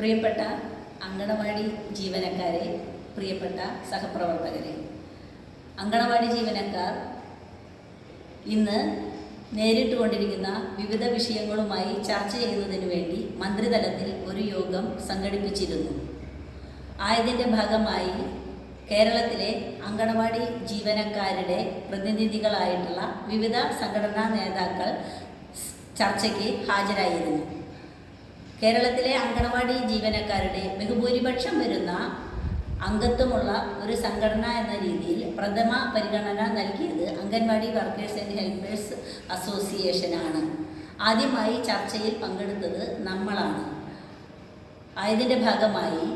പ്രിയപ്പെട്ട അങ്കണവാടി ജീവനക്കാരെ പ്രിയപ്പെട്ട സഹപ്രവർത്തകരെ. അങ്കണവാടി ജീവനക്കാർ ഇന്ന് നേരിട്ടുകൊണ്ടിരിക്കുന്ന വിവിധ വിഷയങ്ങളുമായി ചർച്ച ചെയ്യുന്നതിന് വേണ്ടി മന്ത്രിതലത്തിൽ ഒരു യോഗം സംഘടിപ്പിച്ചിരുന്നു. ആയതിന്റെ ഭാഗമായി കേരളത്തിലെ അങ്കണവാടി ജീവനക്കാരുടെ പ്രതിനിധികളായിട്ടുള്ള വിവിധ സംഘടനാ നേതാക്കൾ ചർച്ചയ്ക്ക് ഹാജരായിരുന്നു. കേരളത്തിലെ അങ്കണവാടി ജീവനക്കാരുടെ ബഹുഭൂരിപക്ഷം വരുന്ന അംഗത്വമുള്ള ഒരു സംഘടന എന്ന രീതിയിൽ പ്രഥമ പരിഗണന നൽകിയത് അംഗൻവാടി വർക്കേഴ്സ് ആൻഡ് ഹെൽപ്പേഴ്സ് അസോസിയേഷനാണ്. ആദ്യമായി ചർച്ചയിൽ പങ്കെടുത്തത് നമ്മളാണ്. ആയതിന്റെ ഭാഗമായി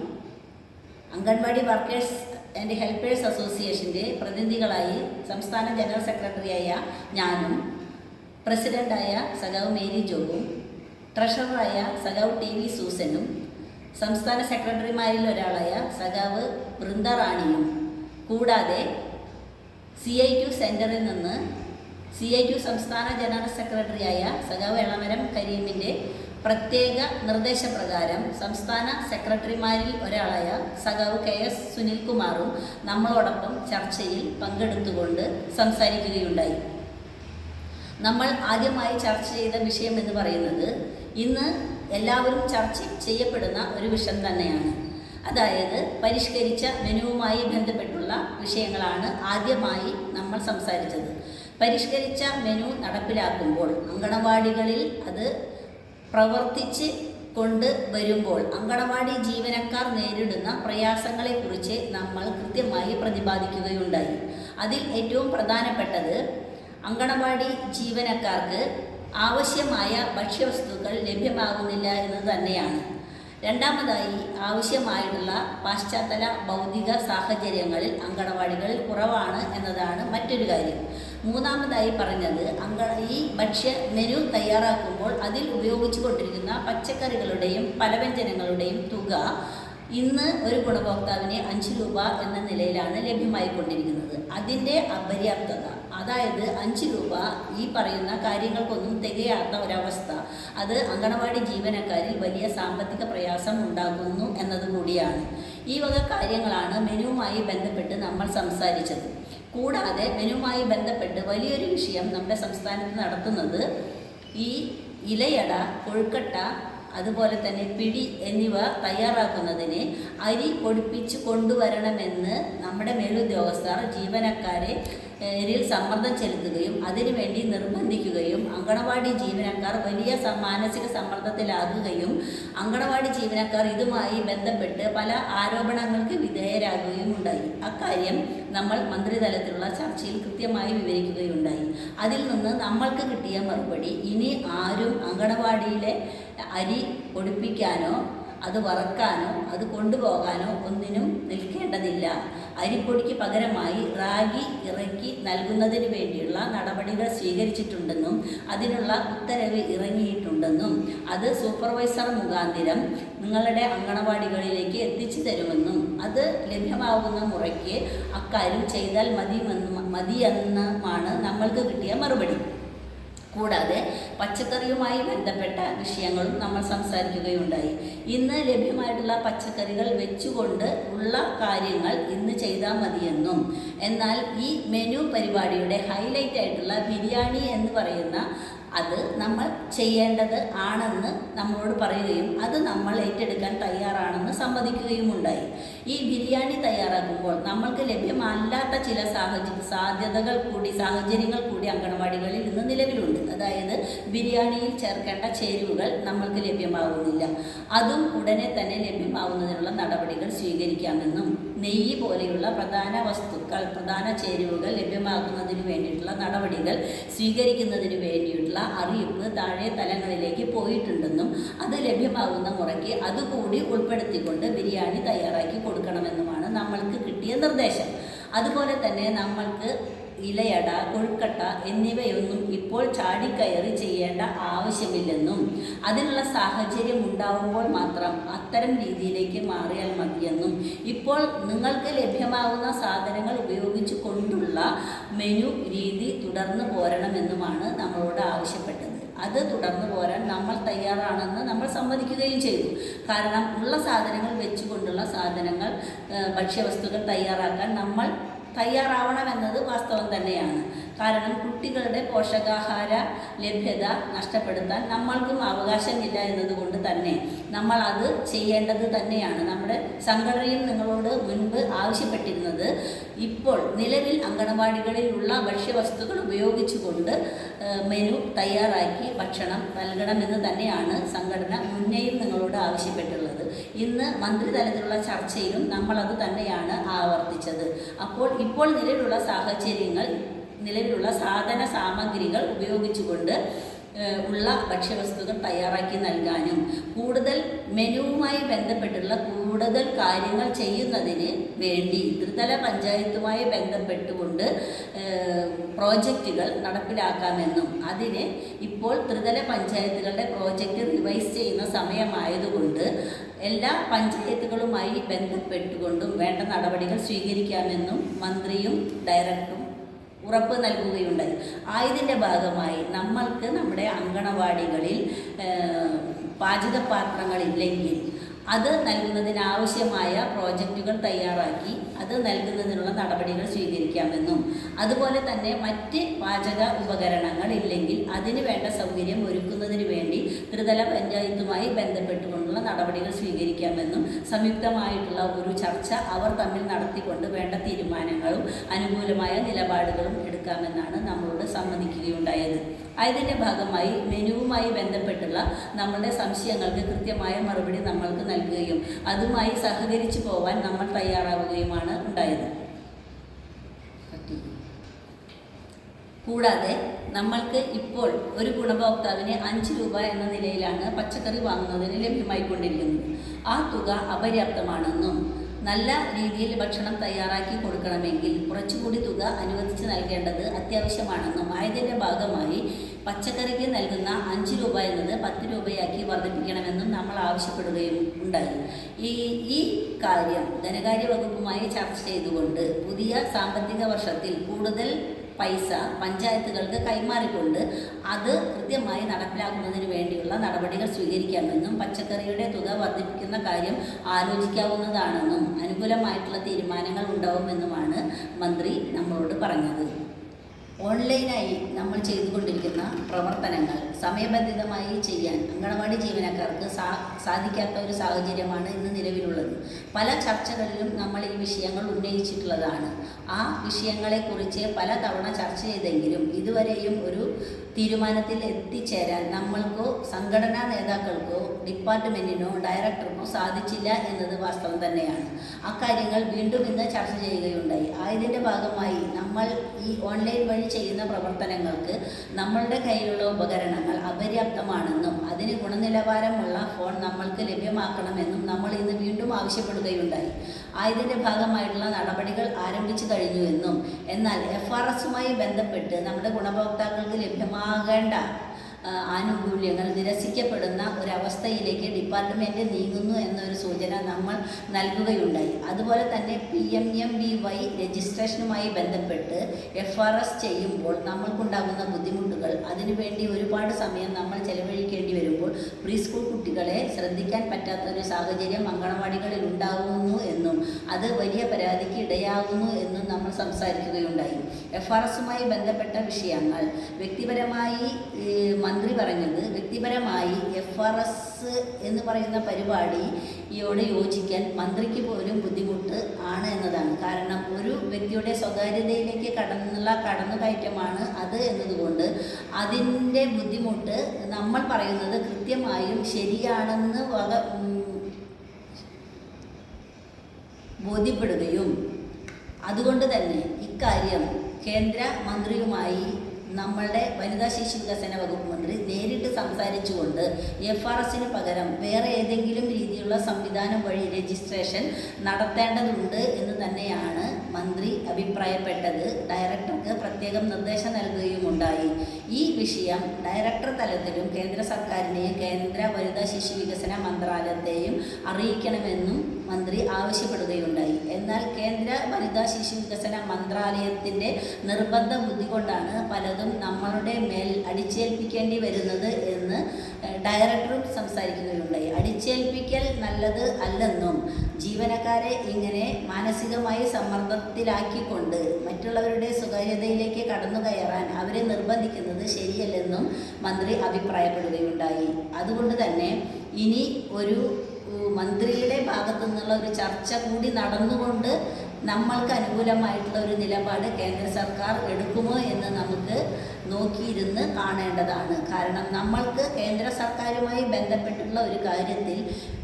അംഗൻവാടി വർക്കേഴ്സ് ആൻഡ് ഹെൽപ്പേഴ്സ് അസോസിയേഷന്റെ പ്രതിനിധികളായി സംസ്ഥാന ജനറൽ സെക്രട്ടറിയായ ഞാനും പ്രസിഡന്റായ സഖാവ് മേരി ജോബും ട്രഷററായ സഖാവ് ടി വി സൂസനും സംസ്ഥാന സെക്രട്ടറിമാരിൽ ഒരാളായ സഖാവ് വൃന്ദ റാണിയും കൂടാതെ സി ഐ ടു സെന്ററിൽ നിന്ന് സി ഐ ടു സംസ്ഥാന ജനറൽ സെക്രട്ടറിയായ സഖാവ് എളമരം കരീമിന്റെ പ്രത്യേക നിർദ്ദേശപ്രകാരം സംസ്ഥാന സെക്രട്ടറിമാരിൽ ഒരാളായ സഖാവ് കെ എസ് സുനിൽകുമാറും നമ്മളോടൊപ്പം ചർച്ചയിൽ പങ്കെടുത്തുകൊണ്ട് സംസാരിക്കുകയുണ്ടായി. നമ്മൾ ആദ്യമായി ചർച്ച ചെയ്ത വിഷയം എന്ന് പറയുന്നത് ഇന്ന് എല്ലാവരും ചർച്ച ചെയ്യപ്പെടുന്ന ഒരു വിഷയം തന്നെയാണ്. അതായത് പരിഷ്കരിച്ച മെനുവുമായി ബന്ധപ്പെട്ടുള്ള വിഷയങ്ങളാണ് ആദ്യമായി നമ്മൾ സംസാരിച്ചത്. പരിഷ്കരിച്ച മെനു നടപ്പിലാക്കുമ്പോൾ അങ്കണവാടികളിൽ അത് പ്രവർത്തിച്ച് കൊണ്ട് വരുമ്പോൾ അങ്കണവാടി ജീവനക്കാർ നേരിടുന്ന പ്രയാസങ്ങളെക്കുറിച്ച് നമ്മൾ കൃത്യമായി പ്രതിപാദിക്കുകയുണ്ടായി. അതിൽ ഏറ്റവും പ്രധാനപ്പെട്ടത് അങ്കണവാടി ജീവനക്കാർക്ക് ആവശ്യമായ ഭക്ഷ്യവസ്തുക്കൾ ലഭ്യമാകുന്നില്ല എന്ന് തന്നെയാണ്. രണ്ടാമതായി ആവശ്യമായിട്ടുള്ള പാശ്ചാത്തല ഭൗതിക സാഹചര്യങ്ങളിൽ അങ്കണവാടികളിൽ കുറവാണ് എന്നതാണ് മറ്റൊരു കാര്യം. മൂന്നാമതായി പറഞ്ഞത് അങ്ക ഈ ഭക്ഷ്യ മെനു തയ്യാറാക്കുമ്പോൾ അതിൽ ഉപയോഗിച്ചു കൊണ്ടിരിക്കുന്ന പച്ചക്കറികളുടെയും പലവ്യഞ്ജനങ്ങളുടെയും തുക ഇന്ന് ഒരു ഗുണഭോക്താവിന് അഞ്ച് രൂപ എന്ന നിലയിലാണ് ലഭ്യമായിക്കൊണ്ടിരിക്കുന്നത്. അതിന്റെ അപര്യാപ്തത അതായത് അഞ്ച് രൂപ ഈ പറയുന്ന കാര്യങ്ങൾക്കൊന്നും തികയാത്ത ഒരവസ്ഥ. അത് അങ്കണവാടി ജീവനക്കാരിൽ വലിയ സാമ്പത്തിക പ്രയാസം ഉണ്ടാകുന്നു എന്നതുകൂടിയാണ് ഈ വക കാര്യങ്ങളാണ് മെനുവുമായി ബന്ധപ്പെട്ട് നമ്മൾ സംസാരിച്ചത്. കൂടാതെ മെനുവുമായി ബന്ധപ്പെട്ട് വലിയൊരു വിഷയം നമ്മുടെ സംസ്ഥാനത്ത് നടത്തുന്നത് ഈ ഇലയട കൊഴുക്കട്ട അതുപോലെ തന്നെ പിടി എന്നിവ തയ്യാറാക്കുന്നതിന് അരി പൊടിപ്പിച്ച് കൊണ്ടുവരണമെന്ന് നമ്മുടെ മേലുദ്യോഗസ്ഥർ ജീവനക്കാരെ ിൽ സമ്മർദ്ദം ചെലുത്തുകയും അതിനുവേണ്ടി നിർബന്ധിക്കുകയും അങ്കണവാടി ജീവനക്കാർ വലിയ മാനസിക സമ്മർദ്ദത്തിലാകുകയും അങ്കണവാടി ജീവനക്കാർ ഇതുമായി ബന്ധപ്പെട്ട് പല ആരോപണങ്ങൾക്ക് വിധേയരാകുകയും ഉണ്ടായി. അക്കാര്യം നമ്മൾ മന്ത്രിതലത്തിലുള്ള ചർച്ചയിൽ കൃത്യമായി വിവരിക്കുകയുണ്ടായി. അതിൽ നിന്ന് നമ്മൾക്ക് കിട്ടിയ മറുപടി ഇനി ആരും അങ്കണവാടിയിലെ അരി പൊടിപ്പിക്കാനോ അത് വറക്കാനോ അത് കൊണ്ടുപോകാനോ ഒന്നിനും നിൽക്കേണ്ടതില്ല. അരിപ്പൊടിക്ക് പകരമായി റാഗി ഇറക്കി നൽകുന്നതിന് വേണ്ടിയുള്ള നടപടികൾ സ്വീകരിച്ചിട്ടുണ്ടെന്നും അതിനുള്ള ഉത്തരവ് ഇറങ്ങിയിട്ടുണ്ടെന്നും അത് സൂപ്പർവൈസർ മുഖാന്തിരം നിങ്ങളുടെ അങ്കണവാടികളിലേക്ക് എത്തിച്ചു തരുമെന്നും അത് ലഭ്യമാകുന്ന മുറയ്ക്ക് അക്കാര്യം ചെയ്താൽ മതിയെന്നും മതിയെന്നുമാണ് നമ്മൾക്ക് കിട്ടിയ മറുപടി. കൂടാതെ പച്ചക്കറിയുമായി ബന്ധപ്പെട്ട വിഷയങ്ങളും നമ്മൾ സംസാരിക്കുകയുണ്ടായി. ഇന്ന് ലഭ്യമായിട്ടുള്ള പച്ചക്കറികൾ വെച്ചുകൊണ്ട് ഉള്ള കാര്യങ്ങൾ ഇന്ന് ചെയ്താൽ മതിയെന്നും എന്നാൽ ഈ മെനു പരിപാടിയുടെ ഹൈലൈറ്റ് ആയിട്ടുള്ള ബിരിയാണി എന്ന് പറയുന്ന അത് നമ്മൾ ചെയ്യേണ്ടത് ആണെന്ന് നമ്മളോട് പറയുകയും അത് നമ്മൾ ഏറ്റെടുക്കാൻ തയ്യാറാണെന്ന് സമ്മതിക്കുകയും ഉണ്ടായി ഈ ബിരിയാണി തയ്യാറാക്കുമ്പോൾ നമ്മൾക്ക് ലഭ്യമല്ലാത്ത ചില സാഹചര്യ സാധ്യതകൾ കൂടി സാഹചര്യങ്ങൾ കൂടി അങ്കണവാടികളിൽ ഇന്ന് നിലവിലുണ്ട്. അതായത് ബിരിയാണിയിൽ ചേർക്കേണ്ട ചേരുവകൾ നമ്മൾക്ക് ലഭ്യമാകുന്നില്ല അതും ഉടനെ തന്നെ ലഭ്യമാവുന്നതിനുള്ള നടപടികൾ സ്വീകരിക്കാമെന്നും നെയ്യ് പോലെയുള്ള പ്രധാന വസ്തുക്കൾ പ്രധാന ചേരുവകൾ ലഭ്യമാക്കുന്നതിന് വേണ്ടിയിട്ടുള്ള നടപടികൾ സ്വീകരിക്കുന്നതിന് വേണ്ടിയിട്ടുള്ള അറിയിപ്പ് താഴെ തലങ്ങളിലേക്ക് പോയിട്ടുണ്ടെന്നും അത് ലഭ്യമാകുന്ന മുറയ്ക്ക് അതുകൂടി ഉൾപ്പെടുത്തിക്കൊണ്ട് ബിരിയാണി തയ്യാറാക്കി കൊടുക്കണമെന്നുമാണ് നമ്മൾക്ക് കിട്ടിയ നിർദ്ദേശം. അതുപോലെ തന്നെ നമ്മൾക്ക് ഇലയട കൊഴുക്കട്ട എന്നിവയൊന്നും ഇപ്പോൾ ചാടിക്കയറി ചെയ്യേണ്ട ആവശ്യമില്ലെന്നും അതിനുള്ള സാഹചര്യം ഉണ്ടാവുമ്പോൾ മാത്രം അത്തരം രീതിയിലേക്ക് മാറിയാൽ മതിയെന്നും ഇപ്പോൾ നിങ്ങൾക്ക് ലഭ്യമാകുന്ന സാധനങ്ങൾ ഉപയോഗിച്ചു കൊണ്ടുള്ള മെനു രീതി തുടർന്ന് പോരണമെന്നുമാണ് നമ്മളോട് ആവശ്യപ്പെട്ടത്. അത് തുടർന്നു പോരാൻ നമ്മൾ തയ്യാറാണെന്ന് നമ്മൾ സമ്മതിക്കുകയും ചെയ്തു. കാരണം ഉള്ള സാധനങ്ങൾ വെച്ചുകൊണ്ടുള്ള സാധനങ്ങൾ ഭക്ഷ്യവസ്തുക്കൾ തയ്യാറാക്കാൻ നമ്മൾ തയ്യാറാവണമെന്നത് വാസ്തവം തന്നെയാണ്. കാരണം കുട്ടികളുടെ പോഷകാഹാര ലഭ്യത നഷ്ടപ്പെടുത്താൻ നമ്മൾക്കും അവകാശമില്ല എന്നതുകൊണ്ട് തന്നെ നമ്മൾ അത് ചെയ്യേണ്ടത് തന്നെയാണ്. നമ്മുടെ സംഘടനയും നിങ്ങളോട് മുൻപ് ആവശ്യപ്പെട്ടിരുന്നത് ഇപ്പോൾ നിലവിൽ അങ്കണവാടികളിലുള്ള ഭക്ഷ്യവസ്തുക്കൾ ഉപയോഗിച്ചുകൊണ്ട് മെനു തയ്യാറാക്കി ഭക്ഷണം നൽകണമെന്ന് തന്നെയാണ് സംഘടന മുന്നേയും നിങ്ങളോട് ആവശ്യപ്പെട്ടുള്ളത് ഇന്ന് മന്ത്രിതലത്തിലുള്ള ചർച്ചയിലും നമ്മളത് തന്നെയാണ് ആവർത്തിച്ചത്. അപ്പോൾ ഇപ്പോൾ നിലവിലുള്ള സാഹചര്യങ്ങൾ നിലവിലുള്ള സാധന സാമഗ്രികൾ ഉപയോഗിച്ചുകൊണ്ട് ഉള്ള ഭക്ഷ്യവസ്തുക്കൾ തയ്യാറാക്കി നൽകാനും കൂടുതൽ മെനുവുമായി ബന്ധപ്പെട്ടുള്ള കൂടുതൽ കാര്യങ്ങൾ ചെയ്യുന്നതിന് വേണ്ടി ത്രിതല പഞ്ചായത്തുമായി ബന്ധപ്പെട്ടുകൊണ്ട് പ്രോജക്റ്റുകൾ നടപ്പിലാക്കാമെന്നും അതിന് ഇപ്പോൾ ത്രിതല പഞ്ചായത്തുകളുടെ പ്രോജക്റ്റ് റിവൈസ് ചെയ്യുന്ന സമയമായതുകൊണ്ട് എല്ലാ പഞ്ചായത്തുകളുമായി ബന്ധപ്പെട്ടുകൊണ്ടും വേണ്ട നടപടികൾ സ്വീകരിക്കാമെന്നും മന്ത്രിയും ഡയറക്ടറും ഉറപ്പ് നൽകുകയുണ്ടായി. ആയതിന്റെ ഭാഗമായി നമ്മൾക്ക് നമ്മുടെ അങ്കണവാടികളിൽ പാചക പാചകപാത്രങ്ങളില്ലെങ്കിൽ അത് നൽകുന്നതിനാവശ്യമായ പ്രോജക്റ്റുകൾ തയ്യാറാക്കി അത് നൽകുന്നതിനുള്ള നടപടികൾ സ്വീകരിക്കാമെന്നും അതുപോലെ തന്നെ മറ്റ് പാചക ഉപകരണങ്ങൾ ഇല്ലെങ്കിൽ അതിന് വേണ്ട സൗകര്യം ഒരുക്കുന്നതിന് വേണ്ടി ത്രിതല പഞ്ചായത്തുമായി ബന്ധപ്പെട്ടുകൊണ്ടുള്ള നടപടികൾ സ്വീകരിക്കാമെന്നും സംയുക്തമായിട്ടുള്ള ഒരു ചർച്ച അവർ തമ്മിൽ നടത്തിക്കൊണ്ട് വേണ്ട തീരുമാനങ്ങളും അനുകൂലമായ നിലപാടുകളും എടുക്കാമെന്നാണ് നമ്മളോട് സമ്മതിക്കുകയുണ്ടായത്. അതിന്റെ ഭാഗമായി മെനുവുമായി ബന്ധപ്പെട്ടുള്ള നമ്മളുടെ സംശയങ്ങൾക്ക് കൃത്യമായ മറുപടി നമ്മൾക്ക് നൽകുകയും അതുമായി സഹകരിച്ചു പോവാൻ നമ്മൾ തയ്യാറാവുകയുമാണ്. ഉണ്ടായത്. കൂടാതെ നമ്മൾക്ക് ഇപ്പോൾ ഒരു ഗുണഭോക്താവിന് അഞ്ച് രൂപ എന്ന നിലയിലാണ് പച്ചക്കറി വാങ്ങുന്നതിന് ലഭ്യമായിക്കൊണ്ടിരിക്കുന്നത്. ആ തുക അപര്യാപ്തമാണെന്നും നല്ല രീതിയിൽ ഭക്ഷണം തയ്യാറാക്കി കൊടുക്കണമെങ്കിൽ കുറച്ചുകൂടി തുക അനുവദിച്ച് നൽകേണ്ടത് അത്യാവശ്യമാണെന്നും ആയതിന്റെ ഭാഗമായി പച്ചക്കറിക്ക് നൽകുന്ന അഞ്ച് രൂപ എന്നത് പത്ത് രൂപയാക്കി വർദ്ധിപ്പിക്കണമെന്നും നമ്മൾ ആവശ്യപ്പെടുകയും ഉണ്ടായി. ഈ ഈ കാര്യം ധനകാര്യ വകുപ്പുമായി ചർച്ച ചെയ്തുകൊണ്ട് പുതിയ സാമ്പത്തിക വർഷത്തിൽ കൂടുതൽ പൈസ പഞ്ചായത്തുകൾക്ക് കൈമാറിക്കൊണ്ട് അത് കൃത്യമായി നടപ്പിലാക്കുന്നതിന് വേണ്ടിയുള്ള നടപടികൾ സ്വീകരിക്കാമെന്നും പച്ചക്കറിയുടെ തുക വർദ്ധിപ്പിക്കുന്ന കാര്യം ആലോചിക്കാവുന്നതാണെന്നും അനുകൂലമായിട്ടുള്ള തീരുമാനങ്ങൾ ഉണ്ടാവുമെന്നുമാണ് മന്ത്രി നമ്മളോട് പറഞ്ഞത്. ഓൺലൈനായി നമ്മൾ ചെയ്തുകൊണ്ടിരിക്കുന്ന പ്രവർത്തനങ്ങൾ സമയബന്ധിതമായി ചെയ്യാൻ അങ്കണവാടി ജീവനക്കാർക്ക് സാ സാധിക്കാത്ത ഒരു സാഹചര്യമാണ് ഇന്ന് നിലവിലുള്ളത്. പല ചർച്ചകളിലും നമ്മൾ ഈ വിഷയങ്ങൾ ഉന്നയിച്ചിട്ടുള്ളതാണ്. ആ വിഷയങ്ങളെക്കുറിച്ച് പല തവണ ചർച്ച ചെയ്തെങ്കിലും ഇതുവരെയും ഒരു തീരുമാനത്തിൽ എത്തിച്ചേരാൻ നമ്മൾക്കോ സംഘടനാ നേതാക്കൾക്കോ ഡിപ്പാർട്ട്മെന്റിനോ ഡയറക്ടർക്കോ സാധിച്ചില്ല എന്നത് വാസ്തവം തന്നെയാണ്. അക്കാര്യങ്ങൾ വീണ്ടും ഇന്ന് ചർച്ച ചെയ്യുകയുണ്ടായി. ആയതിന്റെ ഭാഗമായി നമ്മൾ ഈ ഓൺലൈൻ വഴി ചെയ്യുന്ന പ്രവർത്തനങ്ങൾക്ക് നമ്മളുടെ കയ്യിലുള്ള ഉപകരണങ്ങൾ അപര്യാപ്തമാണെന്നും അതിന് ഗുണനിലവാരമുള്ള ഫോൺ നമ്മൾക്ക് ലഭ്യമാക്കണമെന്നും നമ്മൾ ഇന്ന് വീണ്ടും ആവശ്യപ്പെടുകയുണ്ടായി. ആയതിന്റെ ഭാഗമായിട്ടുള്ള നടപടികൾ ആരംഭിച്ചു കഴിഞ്ഞുവെന്നും എന്നാൽ എഫ് ആർ എസുമായി ബന്ധപ്പെട്ട് നമ്മുടെ ഗുണഭോക്താക്കൾക്ക് ലഭ്യമാകേണ്ട ആനുകൂല്യങ്ങൾ നിരസിക്കപ്പെടുന്ന ഒരവസ്ഥയിലേക്ക് ഡിപ്പാർട്ട്മെന്റ് നീങ്ങുന്നു എന്നൊരു സൂചന നമ്മൾ നൽകുകയുണ്ടായി. അതുപോലെ തന്നെ P M M B Y രജിസ്ട്രേഷനുമായി ബന്ധപ്പെട്ട് എഫ് ആർ എസ് ചെയ്യുമ്പോൾ നമ്മൾക്കുണ്ടാകുന്ന ബുദ്ധിമുട്ടുകൾ അതിനുവേണ്ടി ഒരുപാട് സമയം നമ്മൾ ചെലവഴിക്കേണ്ടി വരുമ്പോൾ പ്രീ സ്കൂൾ കുട്ടികളെ ശ്രദ്ധിക്കാൻ പറ്റാത്ത ഒരു സാഹചര്യം അങ്കണവാടികളിൽ ഉണ്ടാകുന്നു എന്നും അത് വലിയ പരാതിക്ക് ഇടയാകുന്നു എന്നും നമ്മൾ സംസാരിക്കുകയുണ്ടായി. എഫ് ആർ എസുമായി ബന്ധപ്പെട്ട വിഷയങ്ങൾ വ്യക്തിപരമായി മന്ത്രി പറഞ്ഞത് വ്യക്തിപരമായി എഫ് ആർ എസ് എന്ന് പറയുന്ന പരിപാടിയോട് യോജിക്കാൻ മന്ത്രിക്ക് പോലും ബുദ്ധിമുട്ട് ആണ് എന്നതാണ്. കാരണം ഒരു വ്യക്തിയുടെ സ്വകാര്യതയിലേക്ക് കടന്നുള്ള കടന്നു കയറ്റമാണ് അത് എന്നതുകൊണ്ട് അതിന്റെ ബുദ്ധിമുട്ട് നമ്മൾ പറയുന്നത് കൃത്യമായും ശരിയാണെന്ന് വക ബോധ്യപ്പെടുകയും. അതുകൊണ്ട് തന്നെ ഇക്കാര്യം കേന്ദ്ര മന്ത്രിയുമായി നമ്മളുടെ വനിതാ ശിശു വികസന വകുപ്പ് മന്ത്രി നേരിട്ട് സംസാരിച്ചുകൊണ്ട് എഫ് ആർ എസിന് പകരം വേറെ ഏതെങ്കിലും രീതിയിലുള്ള സംവിധാനം വഴി രജിസ്ട്രേഷൻ നടത്തേണ്ടതുണ്ട് എന്ന് തന്നെയാണ് മന്ത്രി അഭിപ്രായപ്പെട്ടത്. ഡയറക്ടർക്ക് പ്രത്യേകം നിർദ്ദേശം നൽകുകയുമുണ്ടായി. ഈ വിഷയം ഡയറക്ടർ തലത്തിലും കേന്ദ്ര സർക്കാരിനെയും കേന്ദ്ര വനിതാ ശിശു വികസന മന്ത്രാലയത്തെയും അറിയിക്കണമെന്നും മന്ത്രി ആവശ്യപ്പെടുകയുണ്ടായി. എന്നാൽ കേന്ദ്ര വനിതാ ശിശു വികസന മന്ത്രാലയത്തിന്റെ നിർബന്ധ ബുദ്ധി കൊണ്ടാണ് പലതും നമ്മളുടെ മേൽ അടിച്ചേൽപ്പിക്കേണ്ടി വരുന്നത് എന്ന് ഡയറക്ടറും സംസാരിക്കുകയുണ്ടായി. അടിച്ചേൽപ്പിക്കൽ നല്ലത് അല്ലെന്നും ജീവനക്കാരെ ഇങ്ങനെ മാനസികമായി സമ്മർദ്ദത്തിലാക്കിക്കൊണ്ട് മറ്റുള്ളവരുടെ സ്വകാര്യതയിലേക്ക് കടന്നു കയറാൻ അവരെ നിർബന്ധിക്കുന്നത് ശരിയല്ലെന്നും മന്ത്രി അഭിപ്രായപ്പെടുകയുണ്ടായി. അതുകൊണ്ട് തന്നെ ഇനി ഒരു മന്ത്രിയുടെ ഭാഗത്തു നിന്നുള്ള ഒരു ചർച്ച കൂടി നടന്നുകൊണ്ട് നമ്മൾക്ക് അനുകൂലമായിട്ടുള്ള ഒരു നിലപാട് കേന്ദ്ര സർക്കാർ എടുക്കുമോ എന്ന് നമുക്ക് നോക്കിയിരുന്ന് കാണേണ്ടതാണ്. കാരണം നമ്മൾക്ക് കേന്ദ്ര സർക്കാരുമായി ബന്ധപ്പെട്ടുള്ള ഒരു കാര്യത്തിൽ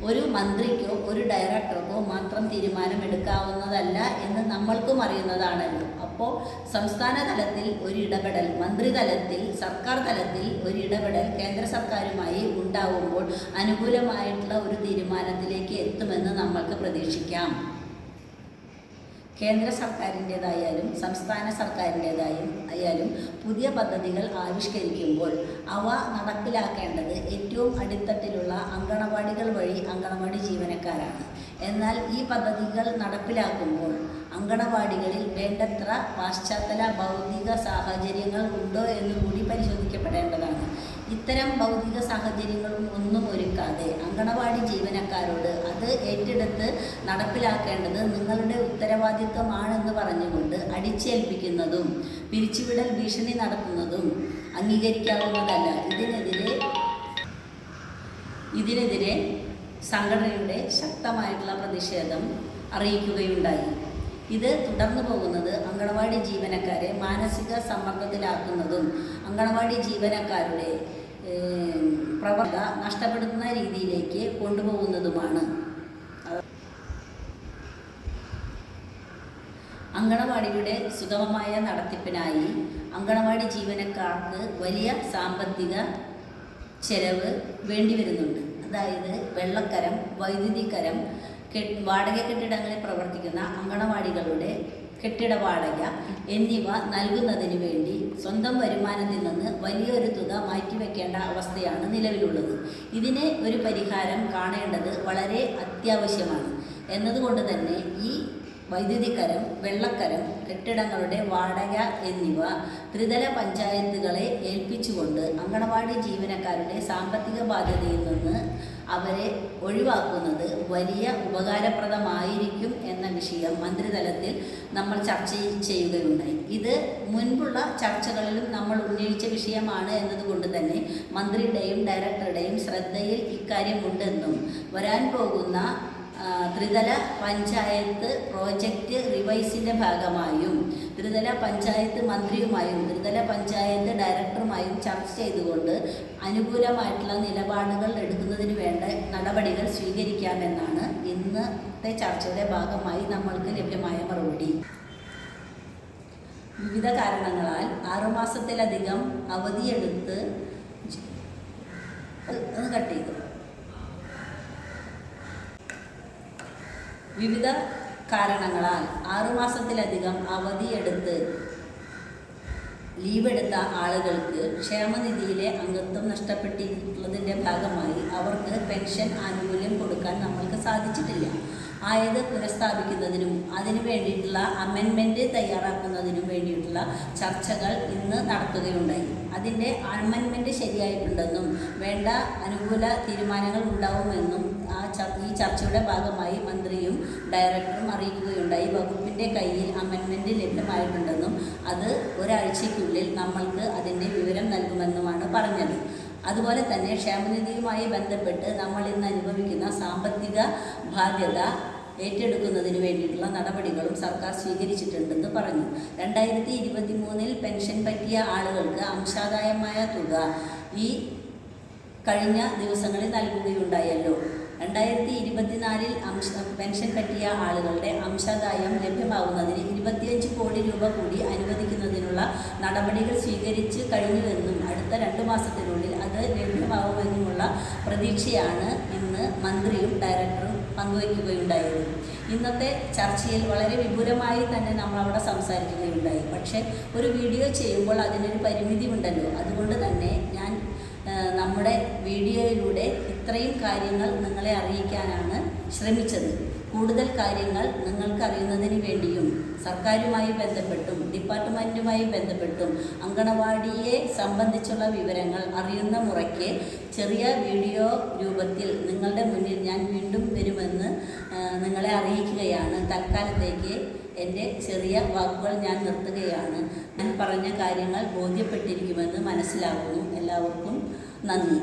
ഒരു മന്ത്രിക്കോ ഒരു ഡയറക്ടർക്കോ മാത്രം തീരുമാനമെടുക്കാവുന്നതല്ല എന്ന് നമ്മൾക്കും അറിയുന്നതാണല്ലോ. അപ്പോൾ സംസ്ഥാന തലത്തിൽ ഒരു ഇടപെടൽ മന്ത്രിതലത്തിൽ സർക്കാർ തലത്തിൽ ഒരു ഇടപെടൽ കേന്ദ്ര സർക്കാരുമായി ഉണ്ടാവുമ്പോൾ അനുകൂലമായിട്ടുള്ള ഒരു തീരുമാനത്തിലേക്ക് എത്തുമെന്ന് നമ്മൾക്ക് പ്രതീക്ഷിക്കാം. കേന്ദ്ര സർക്കാരിന്റേതായാലും സംസ്ഥാന സർക്കാരിന്റേതായും ആയാലും പുതിയ പദ്ധതികൾ ആവിഷ്കരിക്കുമ്പോൾ അവ നടപ്പിലാക്കേണ്ടത് ഏറ്റവും അടിത്തട്ടിലുള്ള അങ്കണവാടികൾ വഴി അങ്കണവാടി ജീവനക്കാരാണ്. എന്നാൽ ഈ പദ്ധതികൾ നടപ്പിലാക്കുമ്പോൾ അങ്കണവാടികളിൽ വേണ്ടത്ര പാശ്ചാത്തല ഭൗതിക സാഹചര്യങ്ങൾ ഉണ്ടോ എന്ന് കൂടി പരിശോധിക്കപ്പെടേണ്ടതാണ്. ഇത്തരം ഭൗതിക സാഹചര്യങ്ങളും ഒന്നും ഒരുക്കാതെ അങ്കണവാടി ജീവനക്കാരോട് അത് ഏറ്റെടുത്ത് നടപ്പിലാക്കേണ്ടത് നിങ്ങളുടെ ഉത്തരവാദിത്വമാണെന്ന് പറഞ്ഞുകൊണ്ട് അടിച്ചേൽപ്പിക്കുന്നതും പിരിച്ചുവിടൽ ഭീഷണി നടത്തുന്നതും അംഗീകരിക്കാവുന്നതല്ല. ഇതിനെതിരെ ഇതിനെതിരെ സംഘടനയുടെ ശക്തമായിട്ടുള്ള പ്രതിഷേധം അറിയിക്കുകയുണ്ടായി. ഇത് തുടർന്നു പോകുന്നത് അങ്കണവാടി ജീവനക്കാരെ മാനസിക സമ്മർദ്ദത്തിലാക്കുന്നതും അങ്കണവാടി ജീവനക്കാരുടെ ഏഹ്, നഷ്ടപ്പെടുന്ന രീതിയിലേക്ക് കൊണ്ടുപോകുന്നതുമാണ്. അങ്കണവാടിയുടെ സുഗമമായ നടത്തിപ്പിനായി അങ്കണവാടി ജീവനക്കാർക്ക് വലിയ സാമ്പത്തിക ചെലവ് വേണ്ടിവരുന്നുണ്ട്. അതായത് വെള്ളക്കരം വൈദ്യുതിക്കരം വാടക കെട്ടിടങ്ങളിൽ പ്രവർത്തിക്കുന്ന അങ്കണവാടികളുടെ കെട്ടിട വാടക എന്നിവ നൽകുന്നതിന് വേണ്ടി സ്വന്തം വരുമാനത്തിൽ നിന്ന് വലിയൊരു തുക മാറ്റിവെക്കേണ്ട അവസ്ഥയാണ് നിലവിലുള്ളത്. ഇതിന് ഒരു പരിഹാരം കാണേണ്ടത് വളരെ അത്യാവശ്യമാണ്. എന്നതുകൊണ്ട് തന്നെ ഈ വൈദ്യുതിക്കരം വെള്ളക്കരം കെട്ടിടങ്ങളുടെ വാടക എന്നിവ ത്രിതല പഞ്ചായത്തുകളെ ഏൽപ്പിച്ചുകൊണ്ട് അങ്കണവാടി ജീവനക്കാരുടെ സാമ്പത്തിക ബാധ്യതയിൽ നിന്ന് അവരെ ഒഴിവാക്കുന്നത് വലിയ ഉപകാരപ്രദമായിരിക്കും എന്ന വിഷയം മന്ത്രിതലത്തിൽ നമ്മൾ ചർച്ച ചെയ്യുകയുണ്ടായി. ഇത് മുൻപുള്ള ചർച്ചകളിലും നമ്മൾ ഉന്നയിച്ച വിഷയമാണ് എന്നതുകൊണ്ട് തന്നെ മന്ത്രിയുടെയും ഡയറക്ടറുടെയും ശ്രദ്ധയിൽ ഇക്കാര്യമുണ്ടെന്നും വരാൻ പോകുന്ന ത്രിതല പഞ്ചായത്ത് പ്രോജക്റ്റ് റിവൈസിന്റെ ഭാഗമായും ത്രിതല പഞ്ചായത്ത് മന്ത്രിയുമായും ത്രിതല പഞ്ചായത്ത് ഡയറക്ടറുമായും ചർച്ച ചെയ്തുകൊണ്ട് അനുകൂലമായിട്ടുള്ള നിലപാടുകൾ എടുക്കുന്നതിന് വേണ്ട നടപടികൾ സ്വീകരിക്കാമെന്നാണ് ഇന്നത്തെ ചർച്ചയുടെ ഭാഗമായി നമ്മൾക്ക് ലഭ്യമായ മറുപടി. വിവിധ കാരണങ്ങളാൽ ആറുമാസത്തിലധികം അവധിയെടുത്ത് കട്ട് ചെയ്തു. വിവിധ കാരണങ്ങളാൽ ആറുമാസത്തിലധികം അവധിയെടുത്ത് ലീവെടുത്ത ആളുകൾക്ക് ക്ഷേമനിധിയിലെ അംഗത്വം നഷ്ടപ്പെട്ടിട്ടുള്ളതിന്റെ ഭാഗമായി അവർക്ക് പെൻഷൻ ആനുകൂല്യം കൊടുക്കാൻ നമ്മൾക്ക് സാധിച്ചിട്ടില്ല. ആയത് പുനഃസ്ഥാപിക്കുന്നതിനും അതിനു വേണ്ടിയിട്ടുള്ള അമെൻമെന്റ് തയ്യാറാക്കുന്നതിനും വേണ്ടിയിട്ടുള്ള ചർച്ചകൾ ഇന്ന് നടത്തുകയുണ്ടായി. അതിന്റെ അമെൻമെന്റ് ശരിയായിട്ടുണ്ടെന്നും വേണ്ട അനുകൂല തീരുമാനങ്ങൾ ഉണ്ടാവുമെന്നും ആ ഈ ചർച്ചയുടെ ഭാഗമായി മന്ത്രിയും ഡയറക്ടറും അറിയിക്കുകയുണ്ടായി. വകുപ്പിന്റെ കയ്യിൽ അമെൻമെന്റ് ലഭ്യമായിട്ടുണ്ടെന്നും അത് ഒരാഴ്ചയ്ക്കുള്ളിൽ നമ്മൾക്ക് അതിന്റെ വിവരം നൽകുമെന്നുമാണ് പറഞ്ഞത്. അതുപോലെ തന്നെ ക്ഷേമനിധിയുമായി ബന്ധപ്പെട്ട് നമ്മൾ ഇന്ന് അനുഭവിക്കുന്ന സാമ്പത്തിക ബാധ്യത ഏറ്റെടുക്കുന്നതിന് വേണ്ടിയിട്ടുള്ള നടപടികളും സർക്കാർ സ്വീകരിച്ചിട്ടുണ്ടെന്ന് പറഞ്ഞു. രണ്ടായിരത്തി ഇരുപത്തി മൂന്നിൽ പെൻഷൻ പറ്റിയ ആളുകൾക്ക് അംശാദായമായ തുക ഈ കഴിഞ്ഞ ദിവസങ്ങളിൽ നൽകുകയുണ്ടായല്ലോ. രണ്ടായിരത്തി ഇരുപത്തിനാലിൽ അംശ പെൻഷൻ പറ്റിയ ആളുകളുടെ അംശാദായം ലഭ്യമാകുന്നതിന് ഇരുപത്തിയഞ്ച് കോടി രൂപ കൂടി അനുവദിക്കുന്നതിനുള്ള നടപടികൾ സ്വീകരിച്ച് കഴിഞ്ഞുവെന്നും അടുത്ത രണ്ടു മാസത്തിനുള്ളിൽ അത് ലഭ്യമാകുമെന്നുമുള്ള പ്രതീക്ഷയാണ് ഇന്ന് മന്ത്രിയും ഡയറക്ടറും പങ്കുവയ്ക്കുകയുണ്ടായത്. ഇന്നത്തെ ചർച്ചയിൽ വളരെ വിപുലമായി തന്നെ നമ്മൾ അവിടെ സംസാരിക്കുകയുണ്ടായി. പക്ഷേ ഒരു വീഡിയോ ചെയ്യുമ്പോൾ അതിനൊരു പരിമിതി ഉണ്ടല്ലോ അതുകൊണ്ട് തന്നെ ഞാൻ നമ്മുടെ വീഡിയോയിലൂടെ ഇത്രയും കാര്യങ്ങൾ നിങ്ങളെ അറിയിക്കാനാണ് ശ്രമിച്ചത്. കൂടുതൽ കാര്യങ്ങൾ നിങ്ങൾക്ക് അറിയുന്നതിന് വേണ്ടിയും സർക്കാരുമായി ബന്ധപ്പെട്ടും ഡിപ്പാർട്ട്മെന്റുമായി ബന്ധപ്പെട്ടും അങ്കണവാടിയെ സംബന്ധിച്ചുള്ള വിവരങ്ങൾ അറിയുന്ന മുറയ്ക്ക് ചെറിയ വീഡിയോ രൂപത്തിൽ നിങ്ങളുടെ മുന്നിൽ ഞാൻ വീണ്ടും വരുമെന്ന് നിങ്ങളെ അറിയിക്കുകയാണ്. തൽക്കാലത്തേക്ക് എന്റെ ചെറിയ വാക്കുകൾ ഞാൻ നിർത്തുകയാണ്. ഞാൻ പറഞ്ഞ കാര്യങ്ങൾ ബോധ്യപ്പെട്ടിരിക്കുമെന്ന് മനസ്സിലാകുന്നു എല്ലാവർക്കും നന്ദി.